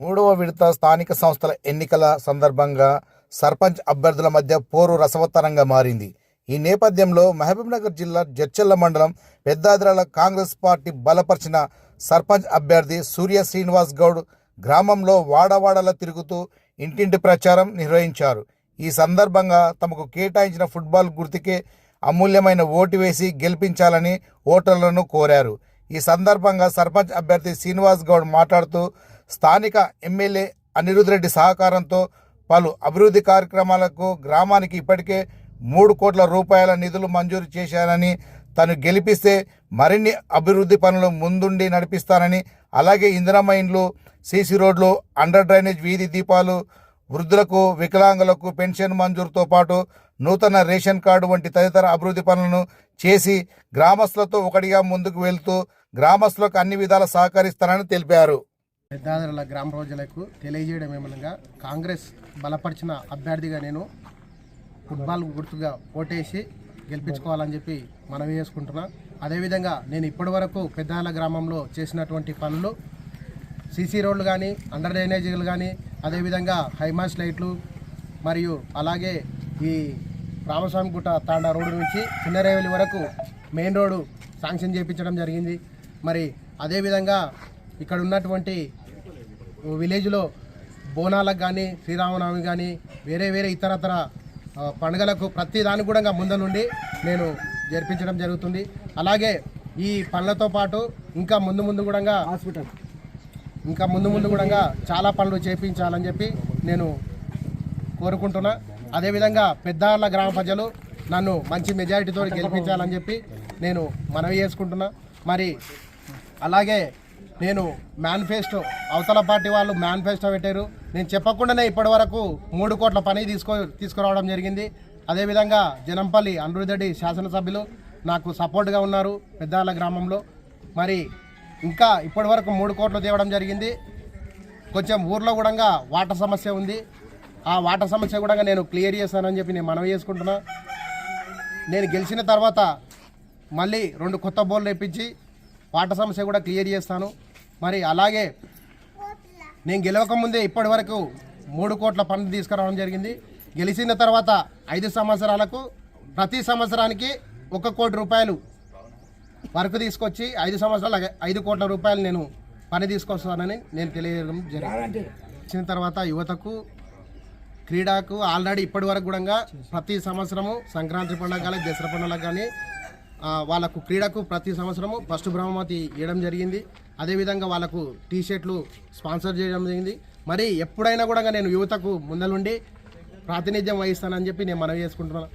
మూడవ విడత స్థానిక సంస్థల ఎన్నికల సందర్భంగా సర్పంచ్ అభ్యర్థుల మధ్య పోరు రసవత్తరంగా మారింది. ఈ నేపథ్యంలో మహబూబ్నగర్ జిల్లా జడ్చల్ల మండలం పెద్దాద్రాల కాంగ్రెస్ పార్టీ బలపరిచిన సర్పంచ్ అభ్యర్థి సూర్య శ్రీనివాస్ గౌడ్ గ్రామంలో వాడవాడలా తిరుగుతూ ఇంటింటి ప్రచారం నిర్వహించారు. ఈ సందర్భంగా తమకు కేటాయించిన ఫుట్బాల్ గుర్తుకే అమూల్యమైన ఓటు వేసి గెలిపించాలని ఓటర్లను కోరారు. ఈ సందర్భంగా సర్పంచ్ అభ్యర్థి శ్రీనివాస్ గౌడ్ మాట్లాడుతూ స్థానిక ఎమ్మెల్యే అనిరుద్ రెడ్డి సహకారంతో పలు అభివృద్ధి కార్యక్రమాలకు గ్రామానికి ఇప్పటికే మూడు కోట్ల రూపాయల నిధులు మంజూరు చేశానని తను గెలిపిస్తే మరిన్ని అభివృద్ధి పనులు ముందుండి నడిపిస్తానని అలాగే ఇందిరమ్మ ఇండ్లు సీసీ రోడ్లు అండర్ డ్రైనేజ్ వీధి దీపాలు వృద్ధులకు వికలాంగులకు పెన్షన్ మంజూరుతో పాటు నూతన రేషన్ కార్డు వంటి తదితర అభివృద్ధి పనులను చేసి గ్రామస్తులతో ఒకటిగా ముందుకు వెళ్తూ గ్రామస్తులకు అన్ని విధాల సహకరిస్తానని తెలిపారు. పెద్దాదరల గ్రామ ప్రజలకు తెలియజేయడం ఏమనగా కాంగ్రెస్ బలపరిచిన అభ్యర్థిగా నేను ఫుట్బాల్ గుర్తుగా ఓటేసి గెలిపించుకోవాలని చెప్పి మనవి చేసుకుంటున్నా. అదేవిధంగా నేను ఇప్పటివరకు పెద్దాల గ్రామంలో చేసినటువంటి పనులు సీసీ రోడ్లు కానీ అండర్ డ్రైనేజీలు కానీ అదేవిధంగా హైమాస్ లైట్లు మరియు అలాగే ఈ రామస్వామి గుట్ట తాండా రోడ్డు నుంచి చిన్నరేవలి వరకు మెయిన్ రోడ్డు శాంక్షన్ చేయించడం జరిగింది. మరి అదేవిధంగా ఇక్కడ ఉన్నటువంటి విలేజ్లో బోనాలకు కానీ శ్రీరామనవమి కానీ వేరే వేరే ఇతరతర పండుగలకు ప్రతి దానికి కూడా ముందు నుండి నేను జరిపించడం జరుగుతుంది. అలాగే ఈ పనులతో పాటు ఇంకా ముందు ముందు కూడా హాస్పిటల్. ఇంకా ముందు ముందు కూడా చాలా పనులు చేపించాలని చెప్పి నేను కోరుకుంటున్నా. అదేవిధంగా పెద్దార్ల గ్రామ ప్రజలు నన్ను మంచి మెజారిటీతో గెలిపించాలని చెప్పి నేను మనవి చేసుకుంటున్నా. మరి అలాగే నేను మేనిఫెస్టో అవతల పార్టీ వాళ్ళు మేనిఫెస్టో పెట్టారు. నేను చెప్పకుండానే ఇప్పటి వరకు మూడు కోట్ల పని తీసుకో తీసుకురావడం జరిగింది. అదేవిధంగా జనంపల్లి అనురుదడి శాసనసభ్యులు నాకు సపోర్ట్గా ఉన్నారు పెద్దాల గ్రామంలో. మరి ఇంకా ఇప్పటి వరకు మూడు కోట్లు తేవడం జరిగింది. కొంచెం ఊర్లో కూడా వాటర్ సమస్య ఉంది. ఆ వాటర్ సమస్య కూడా నేను క్లియర్ చేస్తానని చెప్పి నేను మనవి చేసుకుంటున్నా. నేను గెలిచిన తర్వాత మళ్ళీ రెండు కొత్త బోర్లు తెప్పించి వాటర్ సమస్య కూడా క్లియర్ చేస్తాను. మరి అలాగే నేను గెలవకముందే ఇప్పటి వరకు మూడు కోట్ల పనులు తీసుకురావడం జరిగింది. గెలిచిన తర్వాత ఐదు సంవత్సరాలకు ప్రతి సంవత్సరానికి ఒక కోటి రూపాయలు వరకు తీసుకొచ్చి ఐదు సంవత్సరాలు ఐదు కోట్ల రూపాయలు నేను పని తీసుకొస్తానని నేను తెలియజేయడం జరిగింది. వచ్చిన తర్వాత యువతకు క్రీడకు ఆల్రెడీ ఇప్పటి వరకు కూడా ప్రతి సంవత్సరము సంక్రాంతి పండుగ కానీ దసరా పండుగ కానీ వాళ్ళకు క్రీడకు ప్రతి సంవత్సరము ఫస్ట్ బ్రహ్మతి ఇవ్వడం జరిగింది. అదేవిధంగా వాళ్ళకు టీ షర్ట్లు స్పాన్సర్ చేయడం జరిగింది. మరి ఎప్పుడైనా కూడా నేను యువతకు ముందలుండి ప్రాతినిధ్యం వహిస్తానని చెప్పి నేను మనవి చేసుకుంటున్నాను